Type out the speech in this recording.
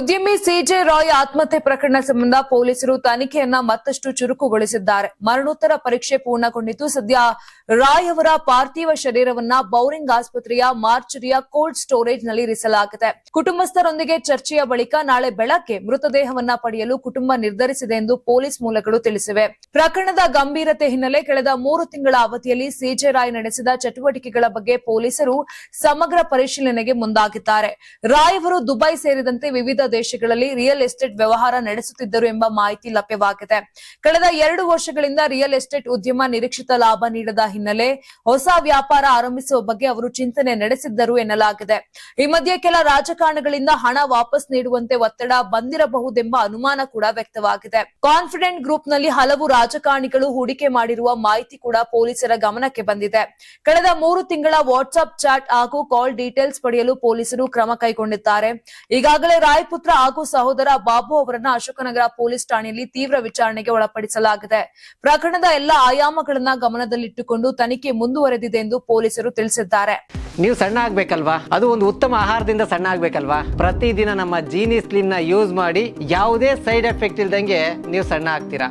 ಉದ್ಯಮಿ ಸಿಜೆ ರಾಯ್ ಆತ್ಮಹತ್ಯೆ ಪ್ರಕರಣ ಸಂಬಂಧ ಪೊಲೀಸರು ತನಿಖೆಯನ್ನ ಮತ್ತಷ್ಟು ಚುರುಕುಗೊಳಿಸಿದ್ದಾರೆ. ಮರಣೋತ್ತರ ಪರೀಕ್ಷೆ ಪೂರ್ಣಗೊಂಡಿದ್ದು ಸದ್ಯ ರಾಯ್ ಅವರ ಪಾರ್ಥಿವ ಶರೀರವನ್ನ ಬೌರಿಂಗ್ ಆಸ್ಪತ್ರೆಯ ಮಾರ್ಚರಿಯ ಕೋಲ್ಡ್ ಸ್ಟೋರೇಜ್ನಲ್ಲಿ ಇರಿಸಲಾಗಿದೆ. ಕುಟುಂಬಸ್ಥರೊಂದಿಗೆ ಚರ್ಚೆಯ ಬಳಿಕ ನಾಳೆ ಬೆಳಗ್ಗೆ ಮೃತದೇಹವನ್ನ ಪಡೆಯಲು ಕುಟುಂಬ ನಿರ್ಧರಿಸಿದೆ ಎಂದು ಪೊಲೀಸ್ ಮೂಲಗಳು ತಿಳಿಸಿವೆ. ಪ್ರಕರಣದ ಗಂಭೀರತೆ ಹಿನ್ನೆಲೆ ಕಳೆದ ಮೂರು ತಿಂಗಳ ಅವಧಿಯಲ್ಲಿ ಸಿಜೆ ರಾಯ್ ನಡೆಸಿದ ಚಟುವಟಿಕೆಗಳ ಬಗ್ಗೆ ಪೊಲೀಸರು ಸಮಗ್ರ ಪರಿಶೀಲನೆಗೆ ಮುಂದಾಗಿದ್ದಾರೆ. ರಾಯ್ ಅವರು ದುಬೈ ಸೇರಿದಂತೆ ವಿವಿಧ ದೇಶಗಳಲ್ಲಿ ರಿಯಲ್ ಎಸ್ಟೇಟ್ ವ್ಯವಹಾರ ನಡೆಸುತ್ತಿದ್ದರು ಎಂಬ ಮಾಹಿತಿ ಲಭ್ಯವಾಗಿದೆ. ಕಳೆದ ಎರಡು ವರ್ಷಗಳಿಂದ ರಿಯಲ್ ಎಸ್ಟೇಟ್ ಉದ್ಯಮ ನಿರೀಕ್ಷಿತ ಲಾಭ ನೀಡದ ಹಿನ್ನೆಲೆ ಹೊಸ ವ್ಯಾಪಾರ ಆರಂಭಿಸುವ ಬಗ್ಗೆ ಅವರು ಚಿಂತನೆ ನಡೆಸಿದ್ದರು ಎನ್ನಲಾಗಿದೆ. ಈ ಮಧ್ಯೆ ಕೆಲ ರಾಜಕಾರಣಗಳಿಂದ ಹಣ ವಾಪಸ್ ನೀಡುವಂತೆ ಒತ್ತಡ ಬಂದಿರಬಹುದೆಂಬ ಅನುಮಾನ ಕೂಡ ವ್ಯಕ್ತವಾಗಿದೆ. ಕಾನ್ಫಿಡೆಂಟ್ ಗ್ರೂಪ್ನಲ್ಲಿ ಹಲವು ರಾಜಕಾರಣಿಗಳು ಹೂಡಿಕೆ ಮಾಡಿರುವ ಮಾಹಿತಿ ಕೂಡ ಪೊಲೀಸರ ಗಮನಕ್ಕೆ ಬಂದಿದೆ. ಕಳೆದ ಮೂರು ತಿಂಗಳ ವಾಟ್ಸ್ಆಪ್ ಚಾಟ್ ಹಾಗೂ ಕಾಲ್ ಡೀಟೇಲ್ಸ್ ಪಡೆಯಲು ಪೊಲೀಸರು ಕ್ರಮ ಕೈಗೊಂಡಿದ್ದಾರೆ. ಈಗಾಗಲೇ ರಾಯ್ ಪುತ್ರ ಹಾಗೂ ಸಹೋದರ ಬಾಬು ಅವರನ್ನ ಅಶೋಕನಗರ ಪೊಲೀಸ್ ಠಾಣೆಯಲ್ಲಿ ತೀವ್ರ ವಿಚಾರಣೆಗೆ ಒಳಪಡಿಸಲಾಗಿದೆ. ಪ್ರಕರಣದ ಎಲ್ಲ ಆಯಾಮಗಳನ್ನ ಗಮನದಲ್ಲಿಟ್ಟುಕೊಂಡು ತನಿಖೆ ಮುಂದುವರೆದಿದೆ ಎಂದು ಪೊಲೀಸರು ತಿಳಿಸಿದ್ದಾರೆ. ನೀವು ಸಣ್ಣ ಆಗ್ಬೇಕಲ್ವಾ? ಅದು ಒಂದು ಉತ್ತಮ ಆಹಾರದಿಂದ ಸಣ್ಣ ಆಗ್ಬೇಕಲ್ವಾ? ಪ್ರತಿದಿನ ನಮ್ಮ ಜೀನಿ ಸ್ಲಿಮ್ನ ಯೂಸ್ ಮಾಡಿ ಯಾವುದೇ ಸೈಡ್ ಎಫೆಕ್ಟ್ ಇಲ್ದಂಗೆ ನೀವು ಸಣ್ಣ ಆಗ್ತೀರಾ?